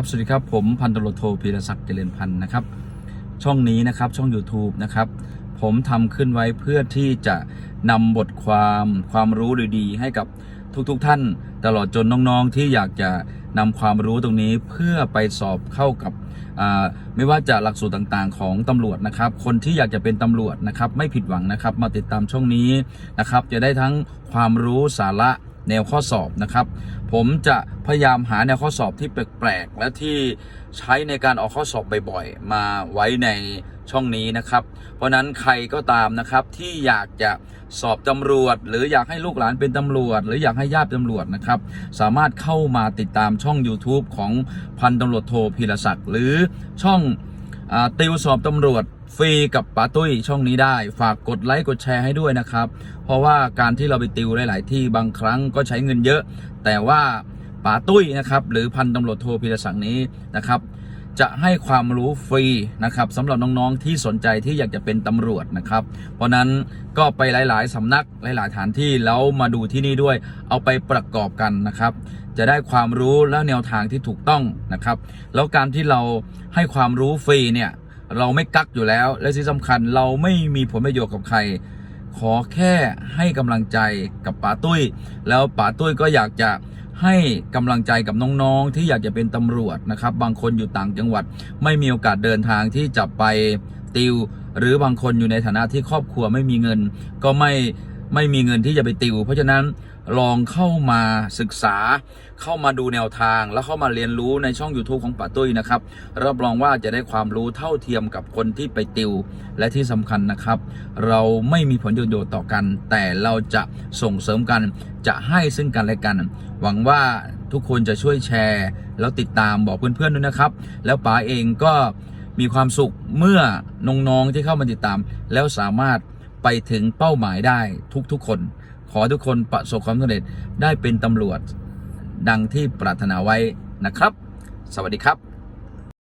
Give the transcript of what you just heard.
ครับสวัสดีครับผมพันตำรวจโทพีรศักดิ์เจริญพันธ์นะครับ ช่องนี้นะครับช่อง YouTube นะครับ ผมทำขึ้นไว้เพื่อที่จะนำบทความความรู้ดีๆ ให้กับทุกๆทท่าน ตลอดจนน้องๆที่อยากจะนำความรู้ตรงนี้เพื่อไปสอบเข้ากับไม่ว่าจะหลักสูตรต่างๆ ของตำรวจนะครับ คนที่อยากจะเป็นตำรวจนะครับ ไม่ผิดหวังนะครับ มาติดตามช่องนี้นะครับ จะได้ทั้งความรู้สาระ แนวข้อสอบนะครับ ผมจะพยายามหาแนวข้อสอบที่แปลกๆ และที่ใช้ในการออกข้อสอบบ่อยๆ มาไว้ในช่องนี้นะครับ เพราะนั้นใครก็ตามนะครับที่อยากจะสอบตำรวจ หรืออยากให้ลูกหลานเป็นตำรวจ หรืออยากให้ญาติตำรวจนะครับ สามารถเข้ามาติดตามช่อง YouTube ของพันตำรวจโทพีรศักดิ์หรือช่อง ติวสอบตำรวจฟรีกับป๋าตุ้ยช่องนี้ได้ ฝากกดไลค์กดแชร์ให้ด้วยนะครับ เพราะว่าการที่เราไปติวหลาย ๆ ที่บางครั้งก็ใช้เงินเยอะ แต่ว่าป๋าตุ้ยนะครับหรือพันตำรวจโทพีรสังนี้นะครับ จะให้ความรู้ฟรีนะครับสำหรับน้องๆที่สนใจที่อยากจะเป็นตำรวจนะครับ เพราะนั้นก็ไปหลาย ๆสำนักหลายๆฐานที่แล้วมาดูที่นี่ด้วย เอาไปประกอบกันนะครับ จะได้ความรู้และแนวทางที่ถูกต้องนะครับ แล้วการที่เราให้ความรู้ฟรีเนี่ยเราไม่กักอยู่แล้ว และที่สำคัญเราไม่มีผลประโยชน์กับใคร ขอแค่ให้กำลังใจกับป๋าตุ้ย แล้วป๋าตุ้ยก็อยากจะ ให้กำลังใจกับน้องๆ ที่อยากจะเป็นตำรวจนะครับ บางคนอยู่ต่างจังหวัด ไม่มีโอกาสเดินทางที่จะไปติว หรือบางคนอยู่ในฐานะที่ครอบครัวไม่มีเงิน ก็ไม่ ไม่มีเงินที่จะไปติว เพราะฉะนั้นลองเข้ามาศึกษา เข้ามาดูแนวทาง แล้วเข้ามาเรียนรู้ในช่อง YouTube ของป๋าตุ้ยนะครับรับรองว่าจะได้ความรู้เท่าเทียมกับคนที่ไปติว และที่สำคัญนะครับ เราไม่มีผลประโยชน์ต่อกัน แต่เราจะส่งเสริมกันจะให้ซึ่งกันและกัน หวังว่าทุกคนจะช่วยแชร์ แล้วติดตามบอกเพื่อนๆด้วยนะครับ แล้วป๋าเองก็มีความสุขเมื่อน้องๆที่เข้ามาติดตาม แล้วสามารถ ไปถึงเป้าหมายได้ทุกๆคน ขอทุกคนประสบความสำเร็จได้เป็นตำรวจ ดังที่ปรารถนาไว้นะครับ สวัสดีครับ